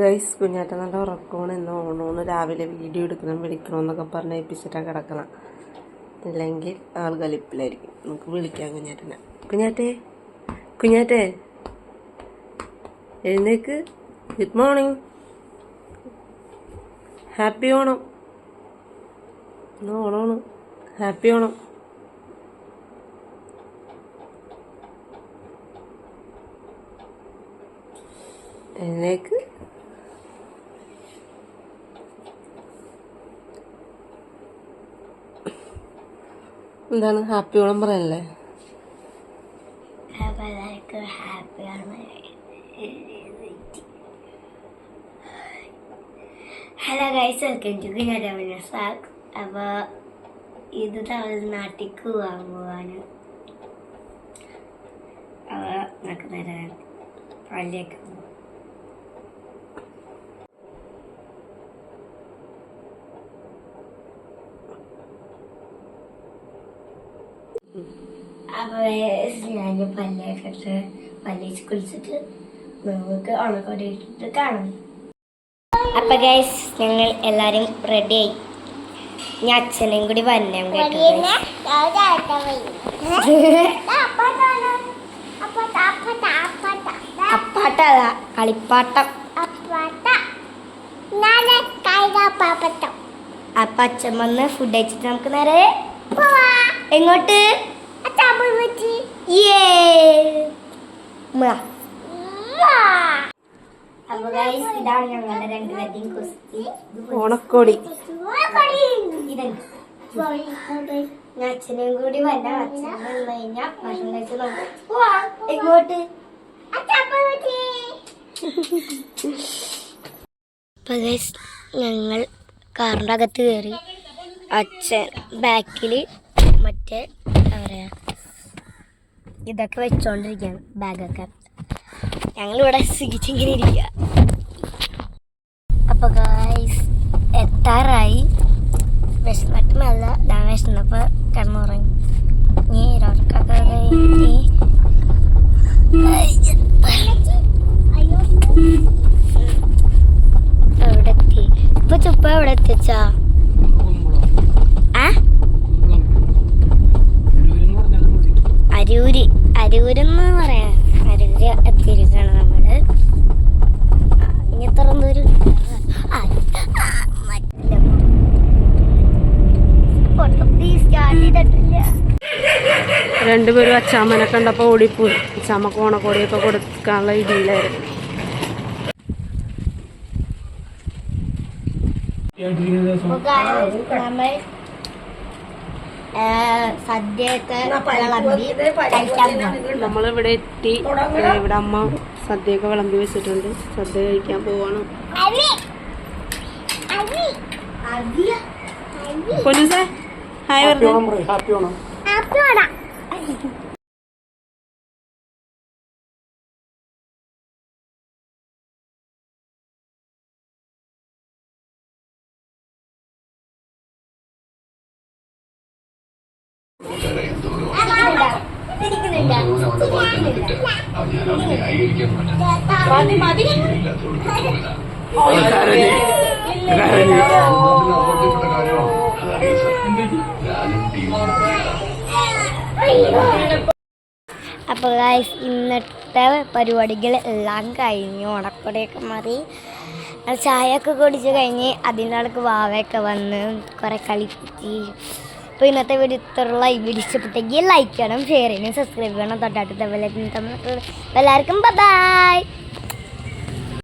Guys കുഞ്ഞാറ്റ നല്ല ഉറക്കമാണ് ഇന്ന് ഓണോന്ന് രാവിലെ വീഡിയോ എടുക്കണം വിളിക്കണം എന്നൊക്കെ പറഞ്ഞ് ഏൽപ്പിച്ചിട്ടാണ് കിടക്കണം. ഇല്ലെങ്കിൽ ആൾ കലിപ്പിലായിരിക്കും നമുക്ക് വിളിക്കാം കുഞ്ഞാറ്റനെ കുഞ്ഞാറ്റേ കുഞ്ഞാറ്റേ എഴുന്നേക്ക്. Good morning happy Onam. ഇന്ന് ഓണമാണ്. ഹാപ്പി ഓണം. എഴുന്നേക്ക്. എന്താണ്? ഹാപ്പി ഓണം പറയല്ലേ? ഹലോ ഗൈസ് വെൽക്കം ടു കുഞ്ഞാറ്റമ്മ സാക്ക് അപ്പോൾ ഇത് തമിഴ്നാട്ടിലേക്ക് പോകാൻ പോവാണ്. അപ്പോൾ നമുക്ക് നേരം പള്ളിയൊക്കെ പോവാം. അപ്പോൾ ഞാൻ പല്ലൊക്കെ ഇട്ട് പല്ലിച്ച് കുളിച്ചിട്ട് നമുക്ക് ഉണക്കോടി ഇട്ടിട്ട് കാണാം. അപ്പൊ ഗൈസ് ഞങ്ങൾ എല്ലാരും റെഡിയായി ഞാൻ അച്ഛനെയും കൂടി വരണം കേട്ടോ അപ്പാട്ടല്ല കളിപ്പാട്ടം. അപ്പൊ അച്ഛൻ വന്ന് ഫുഡ് കഴിച്ചിട്ട് നമുക്ക് നേരെ എങ്ങോട്ട്? ഇതാണ് ഞങ്ങളുടെ രണ്ടുപേരുടെയും കുസ്തി ഓണക്കോടി. അച്ഛനും ഞാൻ അച്ഛനെയും കൂടി വരാം. അച്ഛൻ വന്നു കഴിഞ്ഞാൽ ഭക്ഷണം കഴിച്ച് എങ്ങോട്ട്? ഞങ്ങൾ കാറിന്റെ അകത്ത് കയറി. അച്ഛൻ ബാക്കിൽ മറ്റേ എന്താ പറയുക ഇതൊക്കെ വെച്ചോണ്ടിരിക്കുകയാണ് ബാഗൊക്കെ. ഞങ്ങളിവിടെ സിഗിച്ചിങ്ങനെ ഇരിക്കുക അപ്പൊ ഗായ്സ് എത്താറായി. വിശന്നിട്ട് നല്ല ഞാൻ വിശന്നപ്പോൾ കിടന്നുറങ്ങി. ഇനി ഉറക്കൊക്കെ കഴിഞ്ഞ്. എവിടെ എത്തി ഇപ്പൊ ചുപ്പ എവിടെ എത്തിച്ചാ അരൂര് അരൂരെന്ന് പറയാം. അരൂര് എത്തിയിരിക്കുകയാണ് നമ്മൾ സ്റ്റാർട്ട് ചെയ്തിട്ടില്ല. രണ്ടുപേരും അച്ചാമ്മനെ കണ്ടപ്പോൾ ഓടിപ്പോയി അച്ചാമ്മക്ക് ഓണക്കോടിയൊക്കെ കൊടുക്കാനുള്ള നമ്മൾ ആ, സദ്യയൊക്കെ വിളമ്പി നമ്മളിവിടെ എത്തി. ഇവിടെ അമ്മ സദ്യയൊക്കെ വിളമ്പി വെച്ചിട്ടുണ്ട്. സദ്യ കഴിക്കാൻ പോവാണ്. ഹായ് പറഞ്ഞു. അപ്പോൾ ഗായ്സ് ഇന്നത്തെ പരിപാടികൾ എല്ലാം കഴിഞ്ഞു. ഉണക്കൊടയൊക്കെ മാറി. ചായ ചായയൊക്കെ കുടിച്ച് കഴിഞ്ഞ് അതിന്റെ ആൾക്ക് വാവയൊക്കെ വന്ന് കുറേ കളിപ്പിച്ച് അപ്പോൾ ഇന്നത്തെ വീഡിയോ ഇത്രയുള്ള ഈ വീഡിയോ ഇഷ്ടപ്പെട്ടെങ്കിൽ ലൈക്ക് ചെയ്യണം ഷെയർ ചെയ്യണം സബ്സ്ക്രൈബ് ചെയ്യണം. തൊട്ടടുത്ത തമ്മിൽ എല്ലാവർക്കും ബൈ